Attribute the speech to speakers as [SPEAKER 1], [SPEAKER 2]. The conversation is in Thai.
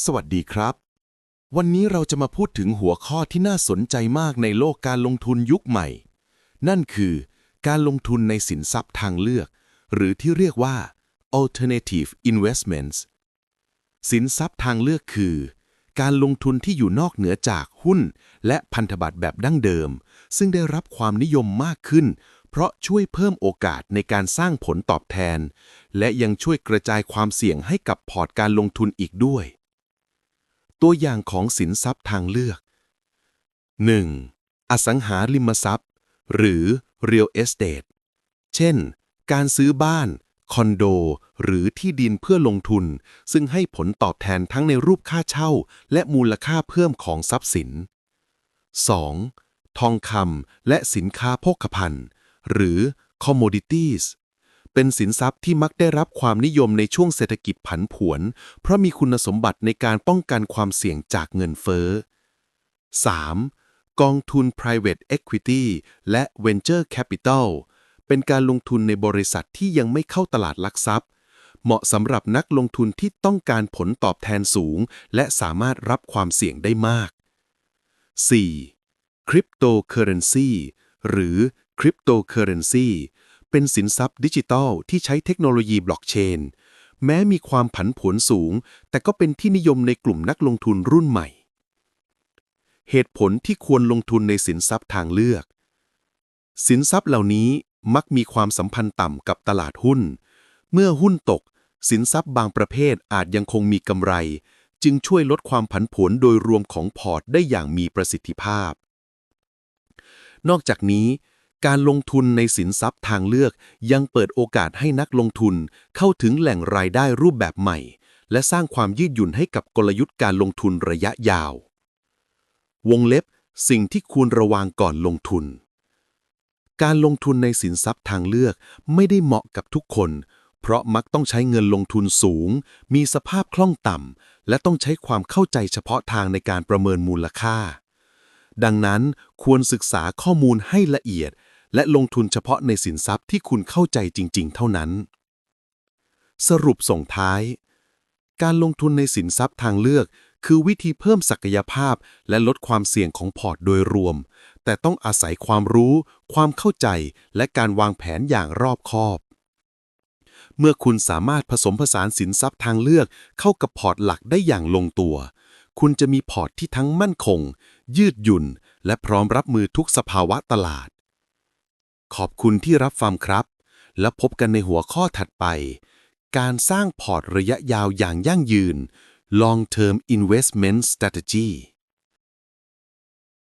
[SPEAKER 1] สวัสดีครับ วันนี้เราจะมาพูดถึงหัวข้อที่น่าสนใจมากในโลกการลงทุนยุคใหม่ นั่นคือการลงทุนในสินทรัพย์ทางเลือก หรือที่เรียกว่า alternative investments สินทรัพย์ทางเลือกคือ การลงทุนที่อยู่นอกเหนือจากหุ้น และพันธบัตรแบบดั้งเดิม ซึ่งได้รับความนิยมมากขึ้น เพราะช่วยเพิ่มโอกาสในการสร้างผลตอบแทน และยังช่วยกระจายความเสี่ยงให้กับพอร์ตการลงทุนอีกด้วย ตัวอย่างของสินทรัพย์ทางเลือก 1. อสังหาริมทรัพย์ หรือ real estate เช่น การซื้อบ้าน คอนโด หรือที่ดินเพื่อลงทุน ซึ่งให้ผลตอบแทนทั้งในรูปค่าเช่า และมูลค่าเพิ่มของทรัพย์สิน 2. ทองคำและสินค้าโภคภัณฑ์ หรือ commodities เป็นสินทรัพย์ที่มักได้รับความนิยมในช่วงเศรษฐกิจผันผวน เพราะมีคุณสมบัติในการป้องกันความเสี่ยงจากเงินเฟ้อ 3. กองทุน private equity และ venture capital เป็นการลงทุนในบริษัทที่ยังไม่เข้าตลาดหลักทรัพย์ เหมาะสำหรับนักลงทุนที่ต้องการผลตอบแทนสูง และสามารถรับความเสี่ยงได้มาก 4. cryptocurrency หรือ cryptocurrency เป็นสินทรัพย์ดิจิทัลที่ใช้เทคโนโลยีบล็อกเชน แม้มีความผันผวนสูง แต่ก็เป็นที่นิยมในกลุ่มนักลงทุนรุ่นใหม่ เหตุผลที่ควรลงทุนในสินทรัพย์ทางเลือก สินทรัพย์เหล่านี้มักมีความสัมพันธ์ต่ำกับตลาดหุ้น เมื่อหุ้นตก สินทรัพย์บางประเภทอาจยังคงมีกำไร จึงช่วยลดความผันผวนโดยรวมของพอร์ตได้อย่างมีประสิทธิภาพ นอกจากนี้ การลงทุนในสินทรัพย์ทางเลือกยังเปิดโอกาสให้นักลงทุนเข้าถึงแหล่งรายได้รูปแบบใหม่ และสร้างความยืดหยุ่นให้กับกลยุทธ์การลงทุนระยะยาว วงเล็บ สิ่งที่ควรระวังก่อนลงทุน การลงทุนในสินทรัพย์ทางเลือกไม่ได้เหมาะกับทุกคน เพราะมักต้องใช้เงินลงทุนสูง มีสภาพคล่องต่ำและต้องใช้ความเข้าใจเฉพาะทางในการประเมินมูลค่าดังนั้นควรศึกษาข้อมูลให้ละเอียด และลงทุนเฉพาะในสินทรัพย์ที่คุณเข้าใจจริง ๆ เท่านั้น สรุปส่งท้าย การลงทุนในสินทรัพย์ทางเลือก คือวิธีเพิ่มศักยภาพ และลดความเสี่ยงของพอร์ตโดยรวม แต่ต้องอาศัยความรู้ ความเข้าใจ และการวางแผนอย่างรอบคอบ เมื่อคุณสามารถผสมผสานสินทรัพย์ทางเลือก เข้ากับพอร์ตหลักได้อย่างลงตัว คุณจะมีพอร์ตที่ทั้งมั่นคง ยืดหยุ่น และพร้อมรับมือทุกสภาวะตลาด ขอบคุณที่รับฟังครับ และพบกันในหัวข้อถัดไป การสร้างพอร์ตระยะยาวอย่างยั่งยืน Long Term Investment Strategy